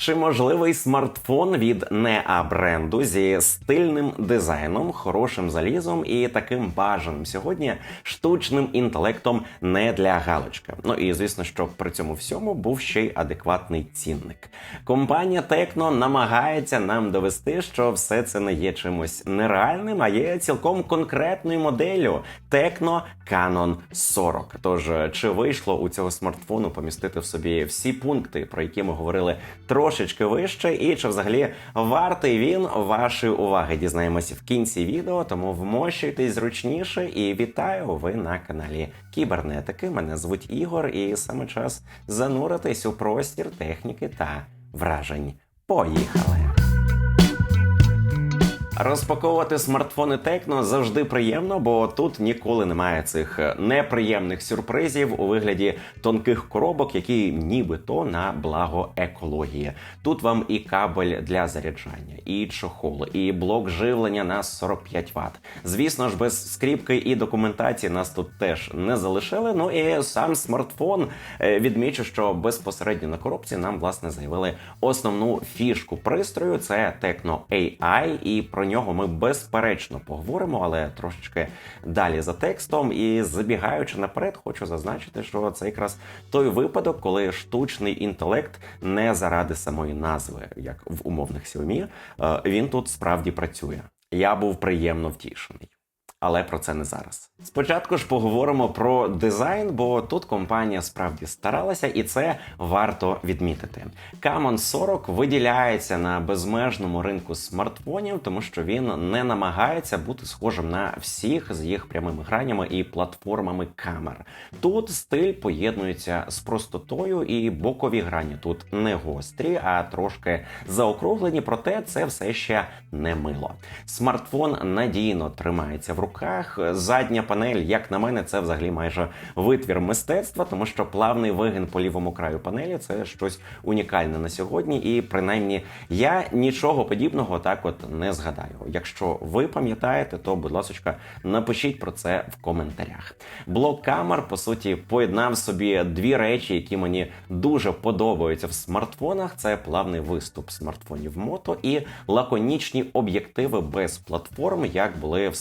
Чи можливий смартфон від неа бренду зі стильним дизайном, хорошим залізом і таким бажаним сьогодні штучним інтелектом не для галочки? Ну і звісно, що при цьому всьому був ще й адекватний цінник. Компанія Tecno намагається нам довести, що все це не є чимось нереальним, а є цілком конкретною моделлю Tecno Canon 40. Тож чи вийшло у цього смартфону помістити в собі всі пункти, про які ми говорили трошечки вище, і чи взагалі вартий він вашої уваги? Дізнаємося в кінці відео, тому вмощуйтесь зручніше і вітаю! Ви на каналі Кібернетики. Мене звуть Ігор, і саме час зануритись у простір техніки та вражень. Поїхали! Розпаковувати смартфони Tecno завжди приємно, бо тут ніколи немає цих е, неприємних сюрпризів у вигляді тонких коробок, які нібито на благо екології. Тут вам і кабель для заряджання, і чохол, і блок живлення на 45 Вт. Звісно ж, без скріпки і документації нас тут теж не залишили. Ну і сам смартфон Е, відмічу, що безпосередньо на коробці нам власне заявили основну фішку пристрою. Це Tecno AI, і про нього ми безперечно поговоримо, але трошечки далі за текстом. І забігаючи наперед, хочу зазначити, що це якраз той випадок, коли штучний інтелект не заради самої назви, як в умовних Xiaomi, е, він тут справді працює. Я був приємно втішений. Але про це не зараз. Спочатку ж поговоримо про дизайн, бо тут компанія справді старалася, і це варто відмітити. Camon 40 виділяється на безмежному ринку смартфонів, тому що він не намагається бути схожим на всіх з їх прямими гранями і платформами камер. Тут стиль поєднується з простотою, і бокові грані тут не гострі, а трошки заокруглені. Проте це все ще не мило. Смартфон надійно тримається в руках. Задня панель, як на мене, це взагалі майже витвір мистецтва, тому що плавний вигин по лівому краю панелі це щось унікальне на сьогодні. І принаймні я нічого подібного так от не згадаю. Якщо ви пам'ятаєте, то будь ласка, напишіть про це в коментарях. Блок камер по суті поєднав собі дві речі, які мені дуже подобаються в смартфонах. Це плавний виступ смартфонів мото і лаконічні об'єктиви без платформ, як були в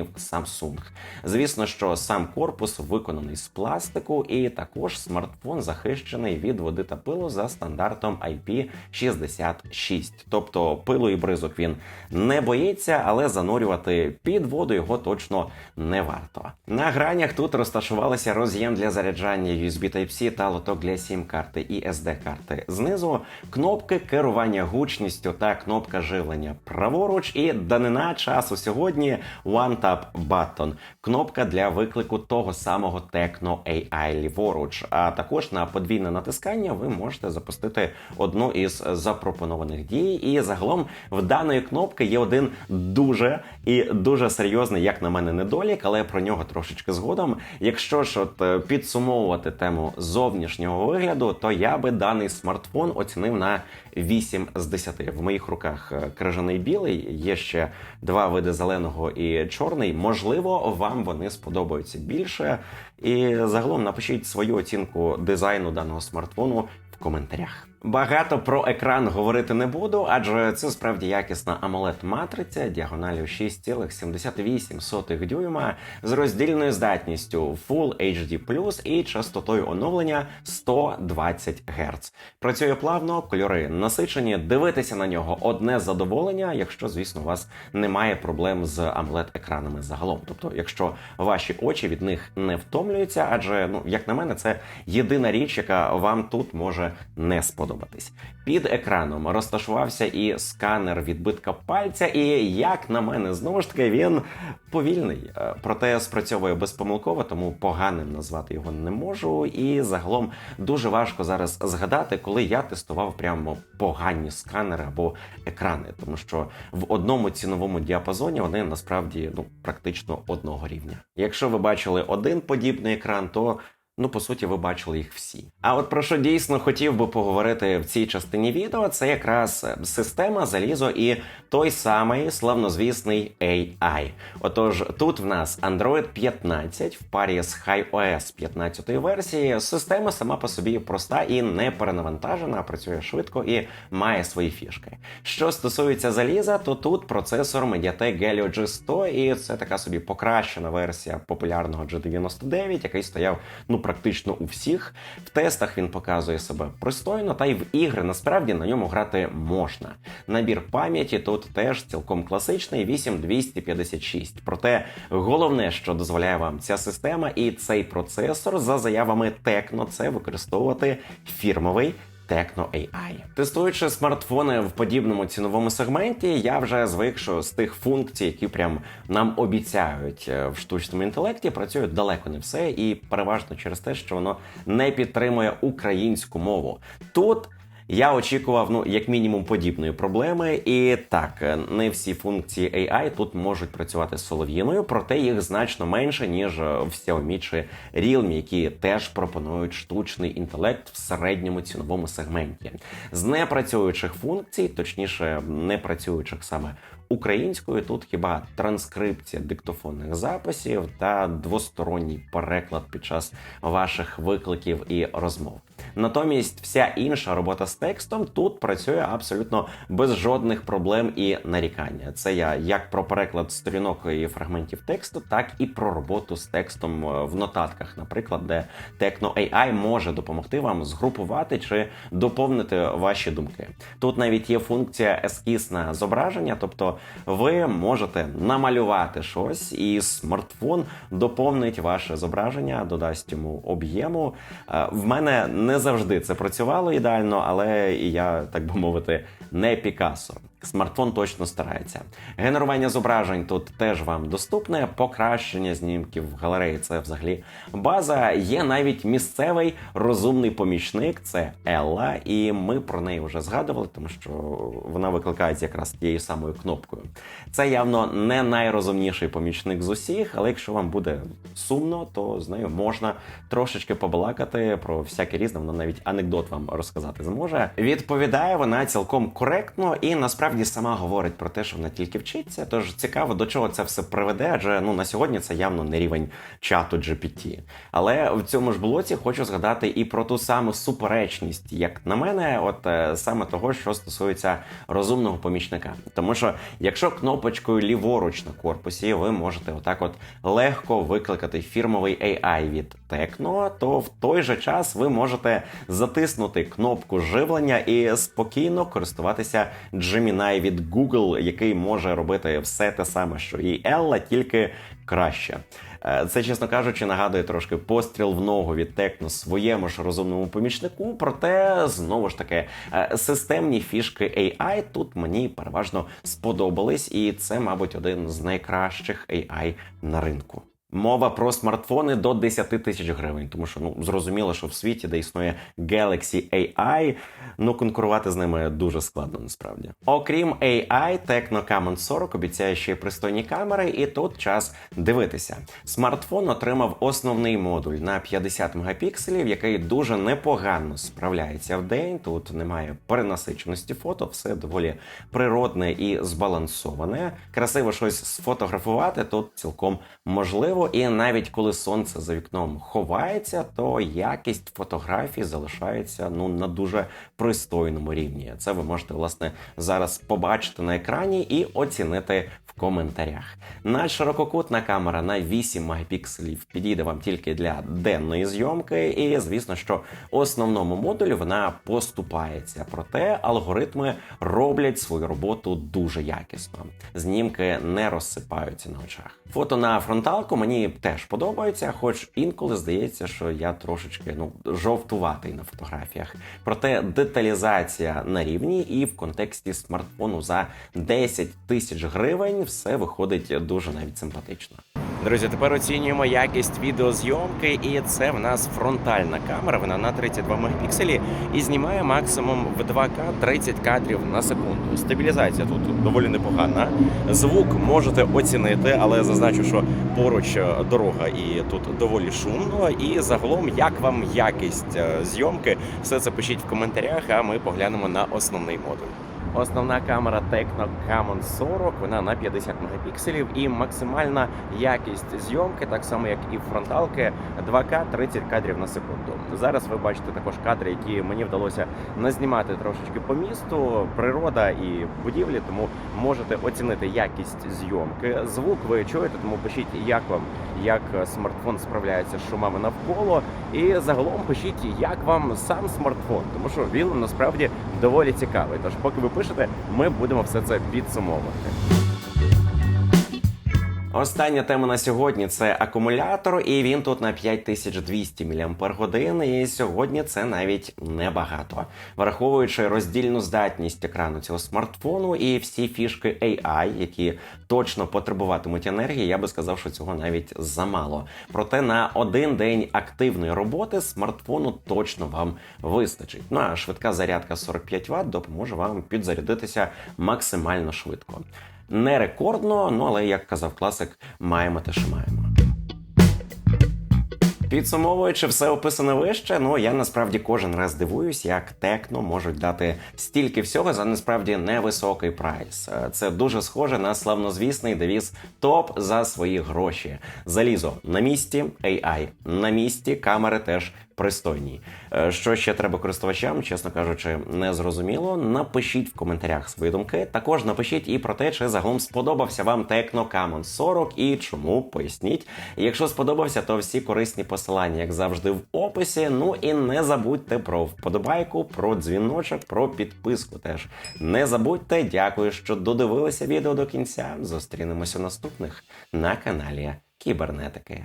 смартфонів Samsung. Звісно, що сам корпус виконаний з пластику, і також смартфон захищений від води та пилу за стандартом IP66. Тобто пилу і бризок він не боїться, але занурювати під воду його точно не варто. На гранях тут розташувалися роз'єм для заряджання USB Type-C та лоток для сім-карти і SD-карти. Знизу кнопки керування гучністю та кнопка живлення праворуч, і данина часу сьогодні One Tap Button. Кнопка для виклику того самого Tecno AI ліворуч. А також на подвійне натискання ви можете запустити одну із запропонованих дій. І загалом в даної кнопки є один дуже і дуже серйозний, як на мене, недолік, але про нього трошечки згодом. Якщо ж от е, підсумовувати тему зовнішнього вигляду, то я би даний смартфон оцінив на 8 з 10. В моїх руках е, крижаний білий, є ще два види зеленого і чорний. Можливо, вам вони сподобаються більше. І загалом напишіть свою оцінку дизайну даного смартфону в коментарях. Багато про екран говорити не буду, адже це справді якісна amoled матриця діагоналю 6,78 дюйма з роздільною здатністю Full HD+, і частотою оновлення 120 Гц. Працює плавно, кольори насичені. Дивитися на нього одне задоволення, якщо, звісно, у вас немає проблем з amoled екранами загалом. Тобто, якщо ваші очі від них не втомлюються, адже ну, як на мене, це єдина річ, яка вам тут може не сподобатись. Під екраном розташувався і сканер відбитка пальця, і як на мене, знову ж таки, він повільний, Е, проте спрацьовує безпомилково, тому поганим назвати його не можу. І загалом дуже важко зараз згадати, коли я тестував прямо погані сканери або екрани, тому що в одному ціновому діапазоні вони насправді ну практично одного рівня. Якщо ви бачили один подібний екран, то Ну, по суті, ви бачили їх всі. А от про що дійсно хотів би поговорити в цій частині відео, це якраз е, система залізо і той самий славнозвісний AI. Отож, тут в нас Android 15 в парі з HiOS 15 версії. Система сама по собі проста і не перенавантажена, працює швидко і має свої фішки. Що стосується заліза, то тут процесор Mediatek Helio G100, і це така собі покращена версія популярного G99, який стояв ну практично у всіх. В тестах він показує себе пристойно, та й в ігри насправді на ньому грати можна. Набір пам'яті тут теж цілком класичний 8256. Проте головне, що дозволяє вам ця система і цей процесор за заявами Tecno, це використовувати фірмовий Tecno AI. Тестуючи смартфони в подібному ціновому сегменті, я вже звик, що з тих функцій, які прям нам обіцяють е, в штучному інтелекті, працює далеко не все, і переважно через те, що воно не підтримує українську мову. Тут я очікував, ну як мінімум, подібної проблеми. І так, не всі функції AI тут можуть працювати з солов'їною, проте їх значно менше ніж в Xiaomi чи Realme, які теж пропонують штучний інтелект в середньому ціновому сегменті. З непрацюючих функцій, точніше, не працюючих саме українською, тут хіба транскрипція диктофонних записів та двосторонній переклад під час ваших викликів і розмов. Натомість, вся інша робота з текстом тут працює абсолютно без жодних проблем і нарікання. Це я як про переклад сторінок і фрагментів тексту, так і про роботу з текстом е, в нотатках, наприклад, де Tecno AI може допомогти вам згрупувати чи доповнити ваші думки. Тут навіть є функція ескіз на зображення, тобто ви можете намалювати щось, і смартфон доповнить ваше зображення, додасть йому об'єму. Е, В мене не завжди це працювало ідеально, але і я, так би мовити, не Пікассо. Смартфон точно старається. Генерування зображень тут теж вам доступне. Покращення знімків в галереї це взагалі база. Є навіть місцевий розумний помічник, це Елла, і ми про неї вже згадували, тому що вона викликається якраз тією самою кнопкою. Це явно не найрозумніший помічник з усіх, але якщо вам буде сумно, то з нею можна трошечки побалакати про всяке різне. Вона навіть анекдот вам розказати зможе. Відповідає вона цілком коректно і насправді сама говорить про те, що вона тільки вчиться. Тож цікаво, до чого це все приведе, адже ну на сьогодні це явно не рівень чату GPT. Але в цьому ж блоці хочу згадати і про ту саму суперечність, як на мене, от е, саме того, що стосується розумного помічника. Тому що якщо кнопочкою ліворуч на корпусі ви можете отак, от легко викликати фірмовий AI від Tecno, то в той же час ви можете затиснути кнопку живлення і спокійно користуватися Gemini від Google, який може робити все те саме, що і Ella, тільки краще. Е, Це, чесно кажучи, нагадує трошки постріл в ногу від Tecno своєму ж розумному помічнику. Проте знову ж таки е, системні фішки AI тут мені переважно сподобались, і це, мабуть, один з найкращих AI на ринку. Мова про смартфони до 10 тисяч гривень, тому що ну зрозуміло, що в світі, де існує Galaxy AI, ну конкурувати з ними дуже складно насправді. Окрім AI, Tecno Camon 40 обіцяє ще й пристойні камери, і тут час дивитися. Смартфон отримав основний модуль на 50 мегапікселів, який дуже непогано справляється в день. Тут немає перенасиченості фото, все доволі природне і збалансоване. Красиво щось сфотографувати тут цілком можливо. І навіть коли сонце за вікном ховається, то якість фотографій залишається ну на дуже пристойному рівні. Це ви можете власне зараз побачити на екрані і оцінити в коментарях. Надширококутна камера на 8 мегапікселів підійде вам тільки для денної зйомки, і звісно, що основному модулю вона поступається. Проте алгоритми роблять свою роботу дуже якісно. Знімки не розсипаються на очах. Фото на фронталку мені теж подобається, хоч інколи здається, що я трошечки ну жовтуватий на фотографіях. Проте деталізація на рівні і в контексті смартфону за 10 тисяч гривень все виходить дуже навіть симпатично. Друзі, тепер оцінюємо якість відеозйомки, і це в нас фронтальна камера. Вона на 32 мегапікселі і знімає максимум в 2К 30 кадрів на секунду. Стабілізація тут доволі непогана. Звук можете оцінити, але зазначу, що поруч е, дорога і тут доволі шумно. І загалом, як вам якість е, зйомки, все це пишіть в коментарях. А ми поглянемо на основний модуль. Основна камера Tecno Camon 40, вона на 50 мегапікселів і максимальна якість зйомки, так само як і фронталки, 2К 30 кадрів на секунду. Зараз ви бачите також кадри, які мені вдалося назнімати трошечки по місту, природа і будівлі, тому можете оцінити якість зйомки. Звук ви чуєте, тому пишіть, як вам як смартфон справляється з шумами навколо. І загалом пишіть, як вам сам смартфон, тому що він насправді доволі цікавий. Тож, поки ви пишете, ми будемо все це підсумовувати. Остання тема на сьогодні це акумулятор, і він тут на 5200 мАч. І сьогодні це навіть небагато. Враховуючи роздільну здатність екрану цього смартфону і всі фішки AI, які точно потребуватимуть енергії, я би сказав, що цього навіть замало. Проте на один день активної роботи смартфону точно вам вистачить. Ну а швидка зарядка 45 Вт допоможе вам підзарядитися максимально швидко. Не рекордно, ну але як казав класик, маємо те, що маємо. Підсумовуючи все описане вище, ну я насправді кожен раз дивуюсь, як Текно можуть дати стільки всього за насправді невисокий прайс. Е, Це дуже схоже на славнозвісний девіз топ за свої гроші. Залізо на місці, AI на місці, камери теж пристойні. Е, Що ще треба користувачам, чесно кажучи, не зрозуміло. Напишіть в коментарях свої думки. Також напишіть і про те, чи загалом сподобався вам Tecno Camon 40 і чому поясніть. Якщо сподобався, то всі корисні посилання, як завжди, в описі. Ну і не забудьте про вподобайку, про дзвіночок, про підписку. Теж не забудьте. Дякую, що додивилися відео до кінця. Зустрінемося в наступних на каналі Кібернетики.